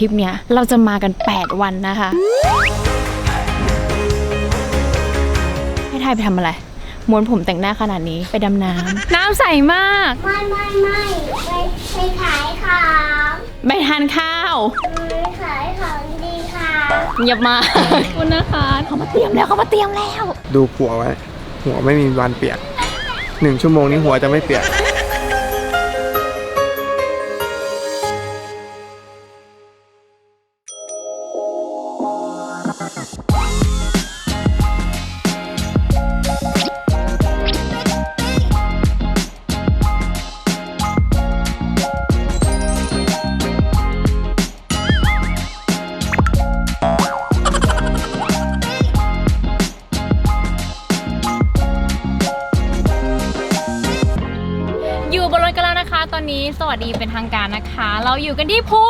ทริปเนี้ยเราจะมากัน 8 วันนะคะ ให้ทายไปทำอะไร ม้วนผมแต่งหน้าขนาดนี้ไปดำน้ำ น้ำใสมาก ไม่ไม่ไม่ไปไปขายของไปทานข้าว ไปขายของดีค่ะเงียบมากขอบคุณนะคะเขามาเตรียมแล้วเขามาเตรียมแล้ว ดูผัวไว้ หัวไม่มีวันเปียกหนึ่งชั่วโมงนี้หัวจะไม่เปียก ดีเป็นทางการนะคะ เราอยู่กันที่ภู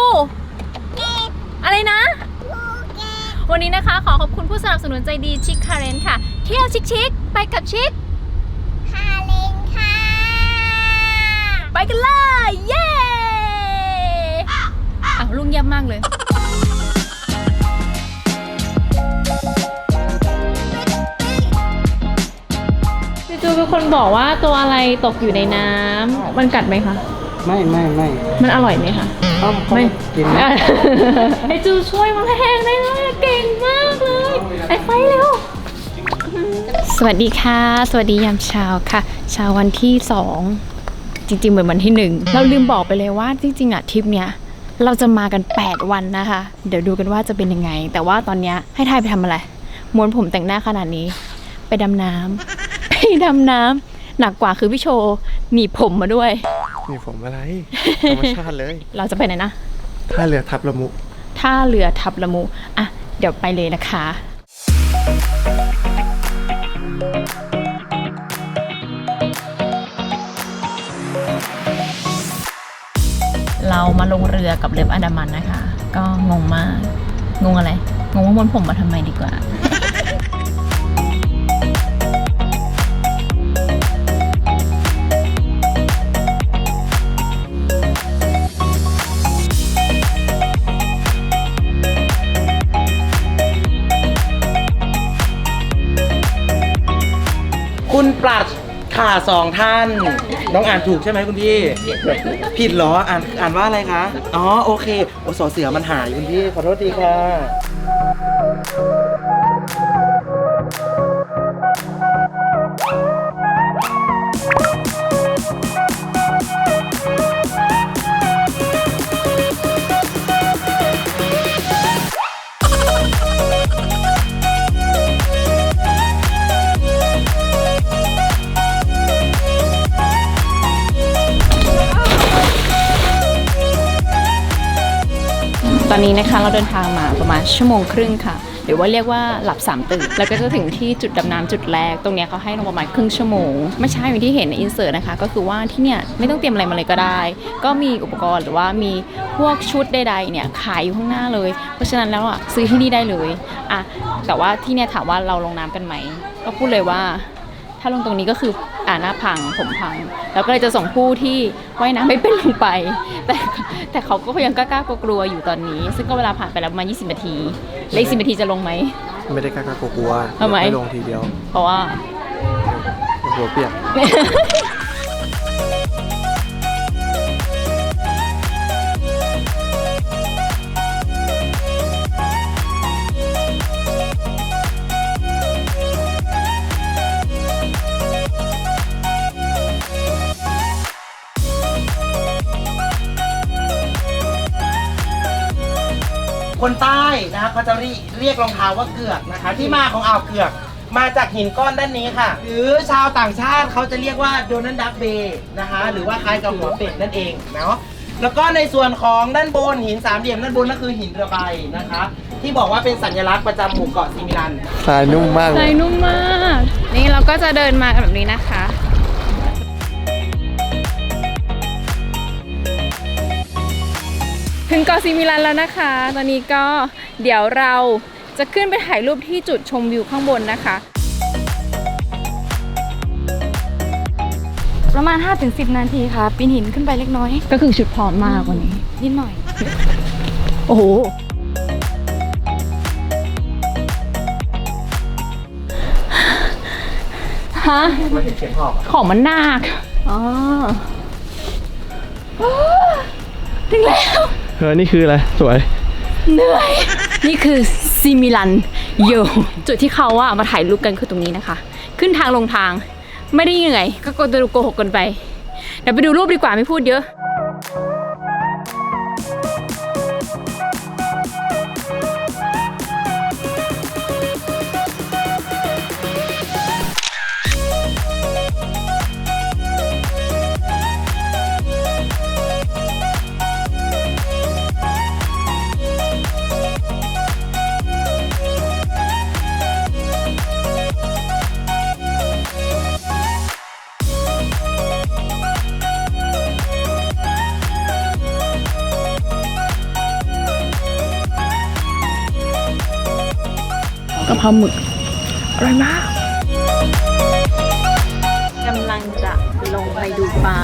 อะไรนะ วันนี้นะคะขอขอบคุณผู้สนับสนุนใจดีชิคคาเรนค่ะ เที่ยวชิคชิคๆไปกับชิคฮาเลนค่ะ ไปกันเลยเย้อ้าวลุงเยี่ยมมากเลยจูเป็นคนบอกว่าตัวอะไรตกอยู่ในน้ำมันกัดไหมคะ ไม่ไม่ไม่มันอร่อยไหมคะต้อมไม่กินไอจูช่วยมันแห้งได้มากเก่งมากเลย ไอไฟเร็ว สวัสดีค่ะ สวัสดียามเช้าค่ะ เช้าวันที่สองจริงๆ เหมือนวันที่หนึ่งเราลืมบอกไปเลยว่าจริงๆอะทริปเนี้ยเราจะมากัน 8 วันนะคะ เดี๋ยวดูกันว่าจะเป็นยังไง แต่ว่าตอนเนี้ยให้ทายไปทำอะไรม้วนผมแต่งหน้าขนาดนี้ ไปดำน้ำไปดำน้ำหนักกว่าคือพี่โชว์หนีบผมมาด้วย นี่ผมอะไร ธรรมชาติเลย เราจะไปไหนนะท่าเรือทับละมุ ท่าเรือทับละมุอะเดี๋ยวไปเลยนะคะเรามาลงเรือกับเรืออันดามันนะคะ ก็งงมาก งงอะไร งงว่าม้วนผมมาทำไมดีกว่า คุณปรัชค่ะสองท่าน น้องอ่านถูกใช่ไหมคุณพี่ ผิดเหรอ อ่านอ่านว่าอะไรคะ อ๋อ โอเค โอสอเสือมันหายคุณพี่ ขอโทษทีค่ะ ตอนนี้นะคะเราเดินทางมาประมาณชั่วโมงครึ่งค่ะ หรือว่าเรียกว่าหลับสามตื่นแล้วก็จะถึงที่จุดดำน้ำจุดแรก ตรงเนี้ยเขาให้ลงประมาณครึ่งชั่วโมง ไม่ใช่อย่างที่เห็นในอินเสิร์ตนะคะ ก็คือว่าที่เนี่ยไม่ต้องเตรียมอะไรมาเลยก็ได้ ก็มีอุปกรณ์หรือว่ามีพวกชุดใดๆเนี่ยขายอยู่ข้างหน้าเลย เพราะฉะนั้นแล้วอะซื้อที่นี่ได้เลยอะแต่ว่าที่เนี่ยถามว่าเราลงน้ำกันไหมก็พูดเลยว่า ถ้าลงตรงนี้ก็คือ อ่าหน้าพังผมพัง แล้วก็เลยจะส่งผู้ที่ว่ายน้ำไม่เป็นลงไป แต่แต่เขาก็ยังกล้าๆกลัวๆอยู่ตอนนี้ ซึ่งก็เวลาผ่านไปแล้วประมาณ20 นาทีแลวอีกสินาทีจะลงไหม ไม่ได้กล้ากลัวๆทำไม ไม่ลงทีเดียวเพราะว่า หัวเปียก คนใต้นะครับเขาจะเรีเรียกรองเท้าว่าเกือกนะคะ ที่มาของอ่าวเกือก มาจากหินก้อนด้านนี้ค่ะ หรือชาวต่างชาติเขาจะเรียกว่าโดนันดักเบย์นะคะหรือว่าคล้ายกับหัวเป็ดนั่นเองเนาะแล้วก็ในส่วนของด้านบนหินสามเหลี่ยมด้านบนนั่นคือหินเรือใบนะคะ ที่บอกว่าเป็นสัญลักษณ์ประจำหมู่เกาะซิมิลันทรายนุ่มมากเลใจยนุ่มมาก นี่เราก็จะเดินมากันแบบนี้นะคะ ถึงเกาะซีมิลันแล้วนะคะ ตอนนี้ก็เดี๋ยวเราจะขึ้นไปถ่ายรูปที่จุดชมวิวข้างบนนะคะ ประมาณ 5-10 นาทีค่ะ ปีนหินขึ้นไปเล็กน้อย ก็คือชุดพร้อมมากวันนี้ นิดหน่อย โอ้โห ฮะมาถึงเข็มหอบอะของมันหนักอ๋อถึงแล้ว เออนี่คืออะไร สวย เหนื่อย นี่คือซิมิลันโยจุดที่เขาว่ามาถ่ายรูปกันคือตรงนี้นะคะ ขึ้นทางลงทาง ไม่ได้เหนื่อย ก็โกโกหกกันไป เดี๋ยวไปดูรูปดีกว่าไม่พูดเยอะ กะเพราหมึกอร่อยมากกำลังจะลงไปดูปลา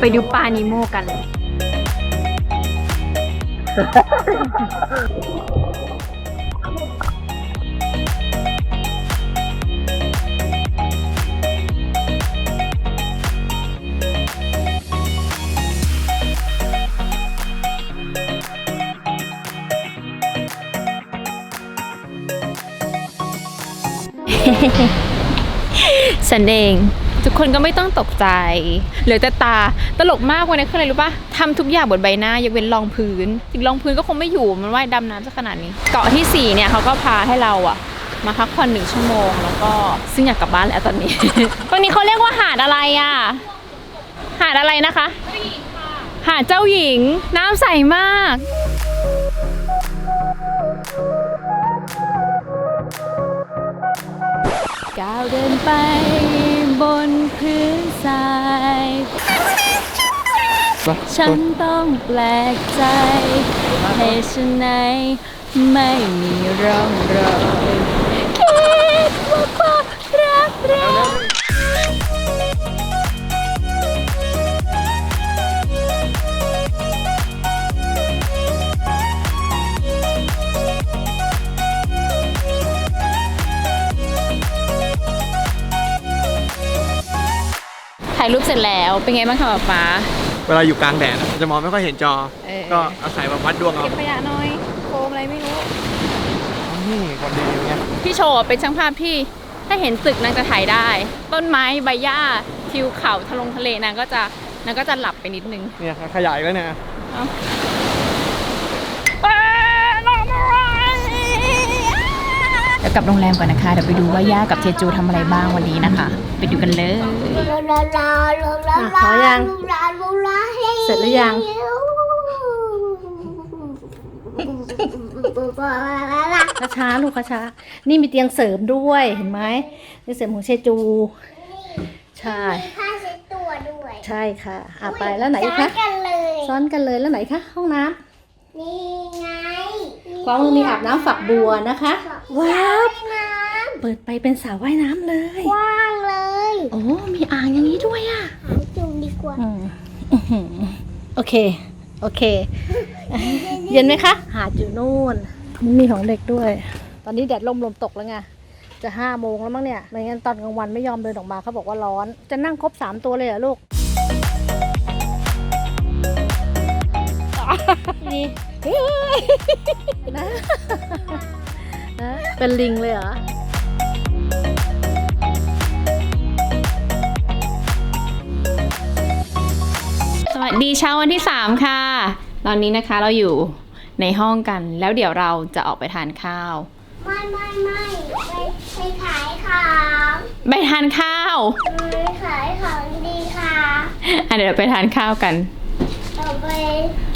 ไปดูปลานิโมกัน ฉันเอง ทุกคนก็ไม่ต้องตกใจ เหลือแต่ตาตลกมากวันนี้คืออะไรรู้ปะทำทุกอย่างบนใบหน้ายกเว้นรองพื้นถึงรองพื้นก็คงไม่อยู่มันว่ายดำน้ำซะขนาดนี้ เกาะที่สี่เนี่ยเขาก็พาให้เราอะมาพักผ่อนหนึ่งชั่วโมงแล้วก็ซึ่งอยากกลับบ้านแล้วตอนนี้ ตรงนี้เขาเรียกว่าหาดอะไรอะหาดอะไรนะคะ หาดเจ้าหญิงน้ำใสมาก ก้าวเดินไปบนพื้นทราย ฉันต้องแปลกใจเหตุฉันไหนไม่มีร่องรอย ถ่ายรูปเสร็จแล้ว เป็นไงบ้างคะป๊าป๊า เวลาอยู่กลางแดดอะจะมองไม่ค่อยเห็นจอ เออ ก็อาศัยแบบวัดดวงเอาเก็บขยะหน่อยโฟมอะไรไม่รู้ นี่คนดีอย่างเงี้ยพี่โชว์เป็นช่างภาพที่ถ้าเห็นตึกนางจะถ่ายได้ ต้นไม้ใบหญ้าทิวเขาทะลงทะเลนางก็จะนางก็จะหลับไปนิดนึงเนี่ยขยายแล้วเนี่ย เดี๋ยวกลับโรงแรมก่อนนะคะ เดี๋ยวไปดูว่าย่ากับเทจูทำอะไรบ้างวันนี้นะคะ ไปดูกันเลยลาลาลาลาลาขอยังลาลาลาเสร็จหรือยังช้าๆลูกช้าๆนี่มีเตียงเสริมด้วยเห็นไหมเตียงเสริมของเชจู ใช่มีผ้าเช็ดตัวด้วยใช่ค่ะอะไปแล้วไหนอีกคะซ้อนกันเลยซ้อนกันเลยแล้วไหนคะห้องน้ำนี่ไงกวางมือมีอาบน้ำฝักบัวนะคะ ว้าวน้เปิดไปเป็นสระว่ายน้ำเลยำกว้างเลยโอ้ มีอ่างอย่างนี้ด้วยอะหาจุ่มดีกว่าอืมอื้อหือโอเค โอเค เย็นไหมคะ หาดอยู่นู่น มีของเด็กด้วย ตอนนี้แดดลมลมตกแล้วไง จะห้าโมงแล้วมั้งเนี่ย ไม่งั้นตอนกลางวันไม่ยอมเดินออกมาเขาบอกว่าร้อน จะนั่งครบสามตัวเลยเหรอลูก นี่นะนะ เป็นลิงเลยเหรอสวัสดีเช้าวันที่ 3 ค่ะ ตอนนี้นะคะเราอยู่ในห้องกัน แล้วเดี๋ยวเราจะออกไปทานข้าว ไม่ไม่ไม่ไปไปขายของไปทานข้าวไปขายของดีค่ะอะเดี๋ยวเราไปทานข้าวกัน เราไป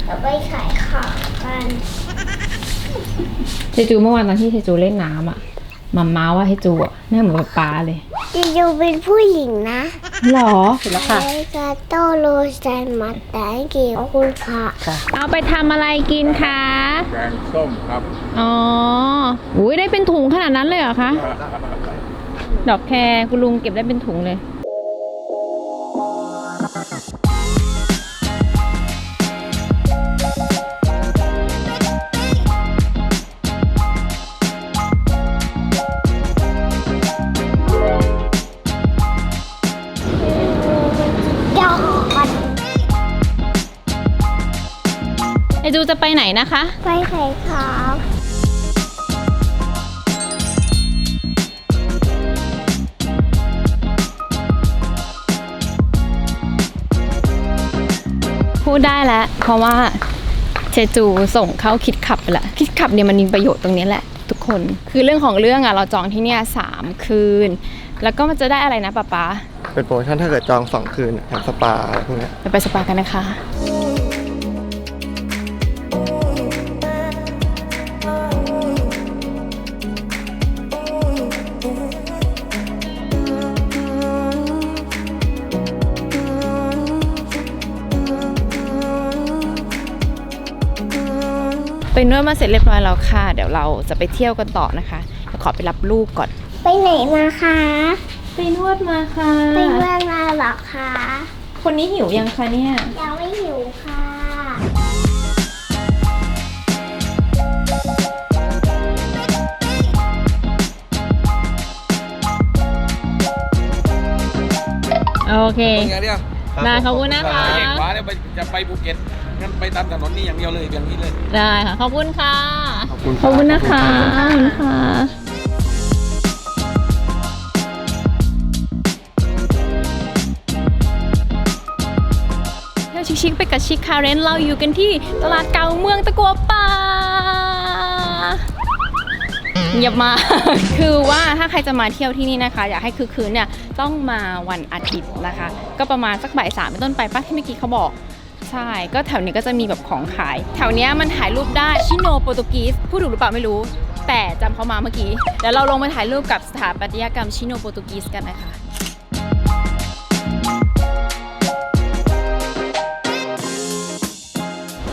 เราไปขายของกัน เทจูเมื่อวานตอนที่เทจูเล่นน้ำอะมัมมาว่าเทจูอะหน้าเหมือนกับป๊าเลยจะอยู่เป็นผู้หญิงนะหรอเสร็จแล้วค่ะไอกาโตโรไซมัตไดเกี่ยวคุณค่ะ เอาไปทำอะไรกินคะแกงส้มครับ อ๋ออุ้ยได้เป็นถุงขนาดนั้นเลยเหรอคะ ดอกแครคุณลุงเก็บได้เป็นถุงเลย จูจะไปไหนนะคะ ไปไข่ขาวพูดได้แล้วเพราะว่าเชจูส่งเข้าคิดขับไปละคิดขับเนี่ยมันมีประโยชน์ตรงนี้แหละ ทุกคนคือเรื่องของเรื่องอะเราจองที่เนี่ยสามคืน แล้วก็มันจะได้อะไรนะป๊าป๊าเป็นโปรโมชั่นถ้าเกิดจองสองคืนอะแถมสปาอะไรพวกเนี้ย ไปไปสปากันนะคะ ไปนวดมาเสร็จเรียบร้อยแล้วค่ะ เดี๋ยวเราจะไปเที่ยวกันต่อนะคะเดี๋ยวขอไปรับลูกก่อน ไปไหนมาคะ ไปนวดมาค่ะ ไปเมื่อมาเหรอคะ คนนี้หิวยังคะเนี่ย ยังไม่หิวค่ะโอเคเป็นไงเนี่ยได้ขอบคุณนะคะเอกขวาเนี่ยไปจะไปภูเก็ต งั้นไปตามถนนนี่อย่างเดียวเลยอย่างนี้เลย ได้ค่ะ ขอบคุณค่ะ ขอบคุณขอบคุณนะคะขอบคุณค่ะเที่ยวชิคๆไปกับชิคคาเรนเราอยู่กันที่ตลาดเก่าเมืองตะกัวป่าเงียบมาก คือว่าถ้าใครจะมาเที่ยวที่นี่นะคะ อยากให้คือคืนเนี่ยต้องมาวันอาทิตย์นะคะ ก็ประมาณสักบ่ายสามเป็นต้นไปป้าที่เมื่อกี้เขาบอก ใช่ ก็แถวนี้ก็จะมีแบบของขาย แถวเนี้ยมันถ่ายรูปได้ชิโนโปรตุกีสพูดถูกหรือเปล่าไม่รู้ แต่จำเขามาเมื่อกี้เดี๋ยวเราลงไปถ่ายรูปกับสถาปัตยกรรมชิโนโปรตุกีสกันนะคะ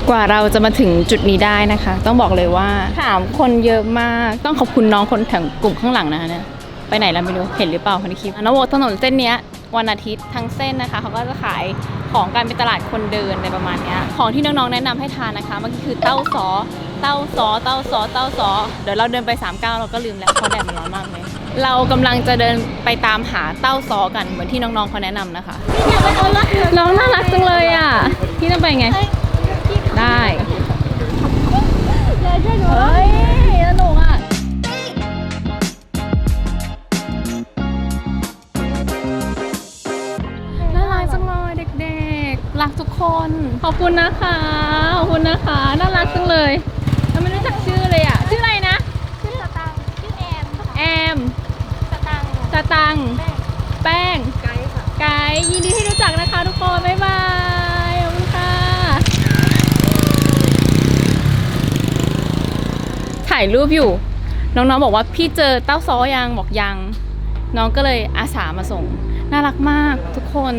กว่าเราจะมาถึงจุดนี้ได้นะคะ ต้องบอกเลยว่าถามคนเยอะมากต้องขอบคุณน้องคนแถวกลุ่มข้างหลังนะคะเนี่ย ไปไหนแล้วไม่รู้เห็นหรือเปล่าคนในคลิปน้องบอกถนนเส้นเนี้ยวันอาทิตย์ทั้งเส้นนะคะเขาก็จะขายของการเป็นตลาดคนเดินในประมาณนี้ของที่น้องๆแนะนำให้ทานนะคะเมื่อกี้คือเต้าซอเต้าซอเต้าซอเต้าซอเดี๋ยวเราเดินไป3ามก้าวเราก็ลืมแล้วเพราะแดดมันร้อนมากเลยเรากำลังจะเดินไปตามหาเต้าซอกันเหมือนที่น้องๆเขาแนะนำนะคะน้องน่ารักจังเลยอะพี่ต้องไปไงได้เฮ้ย ขอบคุณนะคะ ขอบคุณนะคะ น่ารักจังเลยเราไม่รู้จักชื่อเลยอะ ชื่ออะไรนะ ชื่อสตังค์ชื่อแอมค่ะแอม สตังค์ตาตังแป้ง ไกด์ค่ะ ไกด์ยินดีที่รู้จักนะคะทุกคน บ๊ายบาย ขอบคุณค่ะ ถ่ายรูปอยู่ น้องๆบอกว่าพี่เจอเต้าซ้อยังบอกยัง น้องก็เลยอาสามาส่ง น่ารักมากทุกคน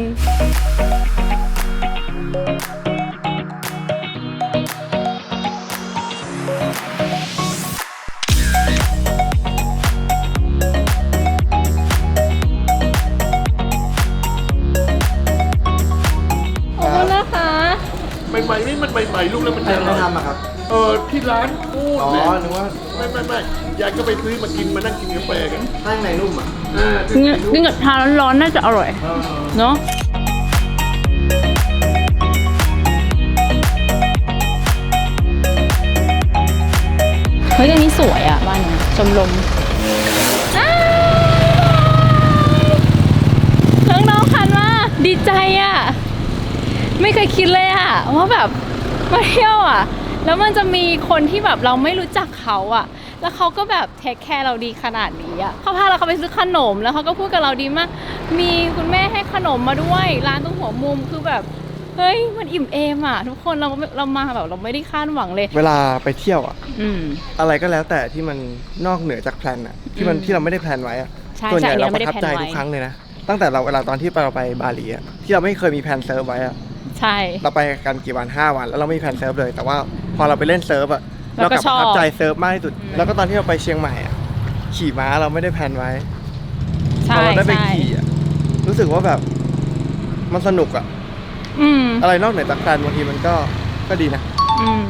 นี่มันใหม่ๆลูกแล้วมันใครจะอไม่ร่อยทำอะครับ เออที่ร้านพูดอ๋อเนี่ยนึกว่าไม่ไม่ไม่ยายก็ไปซื้อมากินมานั่งกินกาแฟกันข้างในนุ่มอะเออกินกับทานร้อนๆน่าจะอร่อย เนาะเฮ้ยตรงนี้สวยอะ บ้านเนี้ยชมลมอ้าวน้องๆคันมาดีใจอะ ไม่เคยคิดเลยอะว่าแบบมาเที่ยวอะแล้วมันจะมีคนที่แบบเราไม่รู้จักเขาอะแล้วเขาก็แบบเทคแคร์เราดีขนาดนี้อะเขาพาเราเขาไปซื้อขนมแล้วเขาก็พูดกับเราดีมาก มีคุณแม่ให้ขนมมาด้วย ร้านตรงหัวมุมคือแบบเฮ้ยมันอิ่มเอมอะทุกคนเราเรามาแบบเราไม่ได้คาดหวังเลย เวลาไปเที่ยวอะอืมอะไรก็แล้วแต่ที่มันนอกเหนือจากแพลนอะที่มันอืมที่เราไม่ได้แพลนไว้อะใช่ส่วนใหญ่ใช่อันนี้เราเราปไม่ได้ระทับใจแพลนไว้ทุกครั้งเลยนะตั้งแต่เราเวลาตอนที่เราไปบาหลีอะที่เราไม่เคยมีแพลนเซิร์ฟไว้อะ ใช่ เราไปกันกี่วัน5วัน แล้วเราไม่มีแพลนเซิร์ฟเลย แต่ว่าพอเราไปเล่นเซิร์ฟอะเราเราก็กลับชปอบระทับใจเซิร์ฟมากที่สุดอืมแล้วก็ตอนที่เราไปเชียงใหม่อะขี่ม้าเราไม่ได้แพลนไว้พใช่อเราได้ไปใช่ขี่อะรู้สึกว่าแบบมันสนุกอะอืมอะไรนอกเหนือจากแพลนบางทีมันก็ก็ดีนะ อืม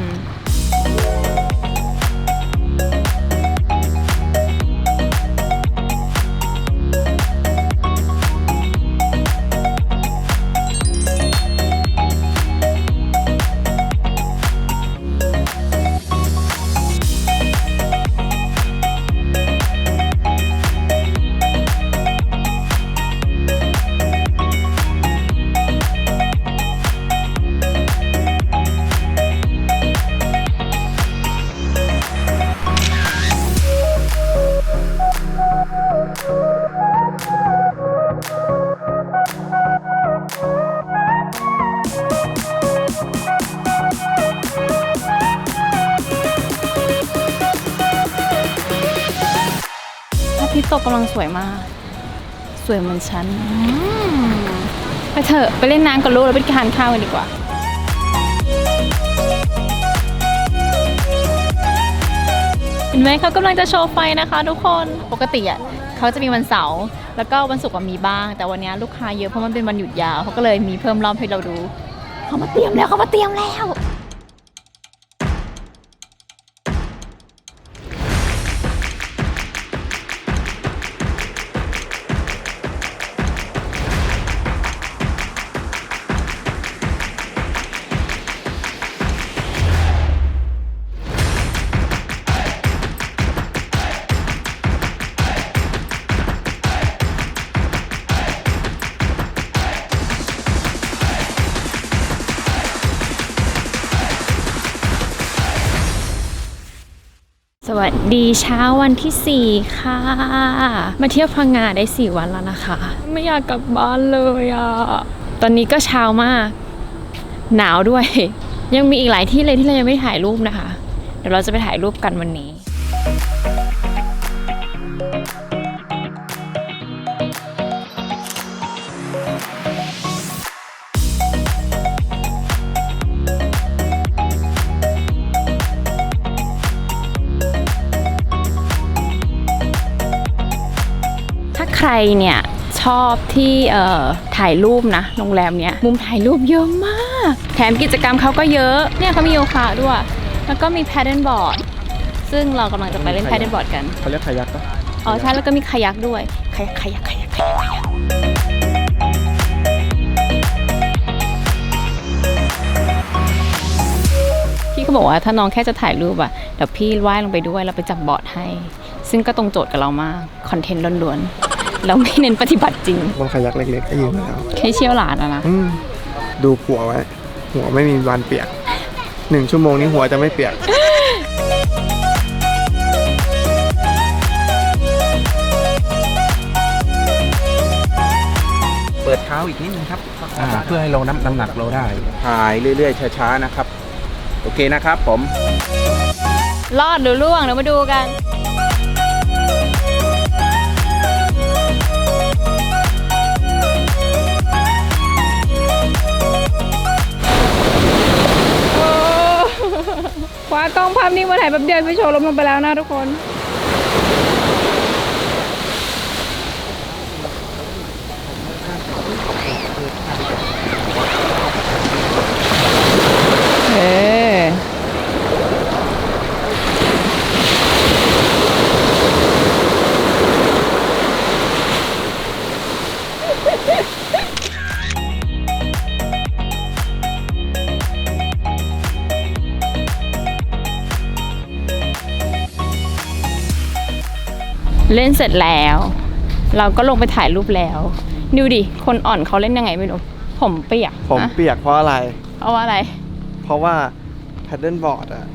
ตกกำลังสวยมาก สวยเหมือนฉันไปเถอะไปเล่นน้ำกับลูกแล้วไปทานข้าวกันดีกว่าเห็นไหมเขากำลังจะโชว์ไฟนะคะทุกคนปกติอะเขาจะมีวันเสาร์แล้วก็วันศุกร์มีบ้าง แต่วันนี้ลูกค้าเยอะเพราะมันเป็นวันหยุดยาวเขาก็เลยมีเพิ่มรอบให้เราดูเขามาเตรียมแล้วเขามาเตรียมแล้ว ดีเช้าวันที่ 4 ค่ะ มาเที่ยวพังงาได้ 4 วันแล้วนะคะ ไม่อยากกลับบ้านเลยอะ ตอนนี้ก็เช้ามาก หนาวด้วย ยังมีอีกหลายที่เลยที่เรายังไม่ถ่ายรูปนะคะ เดี๋ยวเราจะไปถ่ายรูปกันวันนี้ รเนี่ยชอบที่เอ่อถ่ายรูปนะโรงแรมเนี้ยมุมถ่ายรูปเยอะมาก แถมกิจกรรมเขาก็เยอะ เนี่ยเขามีโยคะด้วย แล้วก็มีแพดเดิลบอร์ดซึ่งเรากำลังจะไปเล่นแพดเดิลบอร์ดกัน เขาเรียกคายักปะอ๋อใช่แล้วก็มีคายักด้วยคายักคายักคายักคายักคายักพี่เขาบอกว่าถ้าน้องแค่จะถ่ายรูปอะเดี๋ยวพี่ว่ายลงไปด้วยแล้วไปจับบอร์ดให้ ซึ่งก็ตรงโจทย์กับเรามาก คอนเทนต์ล้วนๆ แล้วไม่เน้นปฏิบัติจริงบนคายักเล็กๆก็ยืนแล้วแค่เชี่ยวหลานอะนะอืมดูหัวไว้ หัวไม่มีวันเปียกหนึ่งชั่วโมงนี้หัวจะไม่เปียก เปิดเท้าอีกนิดนึงครับอ่าเพื่อให้เราน้ำน้ำหนักเราได้ถ่ายเรื่อยๆ ช้าๆ นะครับ โอเคนะครับผม รอดหรือล่วงเดี๋ยวมาดูกัน ว้ากล้องภาพนิ่งมาถ่ายแป๊บเดียวพี่โชว์ล้มลงไปแล้วนะทุกคนเฮ้ เล่นเสร็จแล้ว เราก็ลงไปถ่ายรูปแล้วดูดิคนอ่อนเขาเล่นยังไงไม่รู้ผมเปียกผมนะเปียกเพราะอะไร เพราะว่าอะไร เพราะว่าแพดเดิลบอร์ดอะ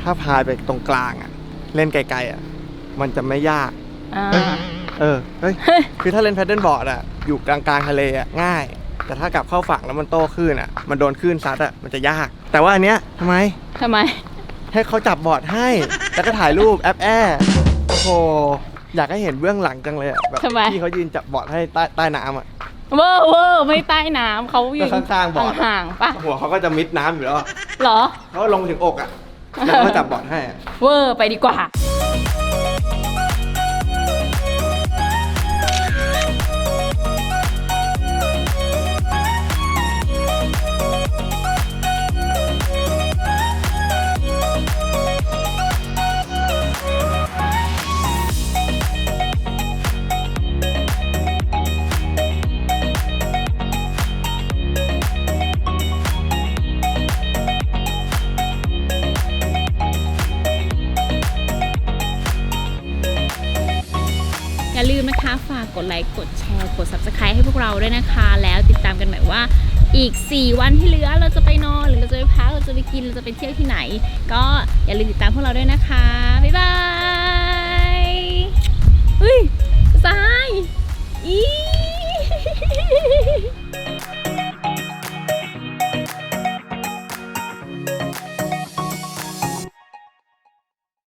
ถ้าพายไปตรงกลางอะเล่นไกลๆอะมันจะไม่ยาก อ่า เออเฮ้ย คือถ้าเล่นแพดเดิลบอร์ดอะอยู่กลางๆทะเลอะง่าย แต่ถ้ากลับเข้าฝั่งแล้วมันโต้คลื่นอะมันโดนคลื่นซัดอะมันจะยาก แต่ว่าอันเนี้ยทำไม ทำไม ให้เขาจับบอร์ดให้ แล้วก็ถ่ายรูปแอปแอร์โอ้โห อยากให้เห็นเบื้องหลังจังเลยอะแบบทำไม ที่เขายืนจับบอร์ดให้ใต้ใต้น้ำอะเวอร์เวอร์ไม่ใต้น้ำเขาอยู่ก็ข้างๆบอร์ดห่างๆปะหัวเขาก็จะมิดน้ำอยู่แล้วอะเหรอ เขาก็ลงถึงอกอะแล้วก็จับบอร์ดให้อะ เวอร์ไปดีกว่าอย่า ดไลค์กดแชร์กด subscribe ให้พวกเราด้วยนะคะ แล้วติดตามกันใหม่ว่าอีก 4 วันที่เหลือเราจะไปนอน หรือเราจะไปพักเราจะไปกินเราจะไปเที่ยวที่ไหน ก็อย่าลืมติดตามพวกเราด้วยนะคะ บ๊ายบายอุ้ย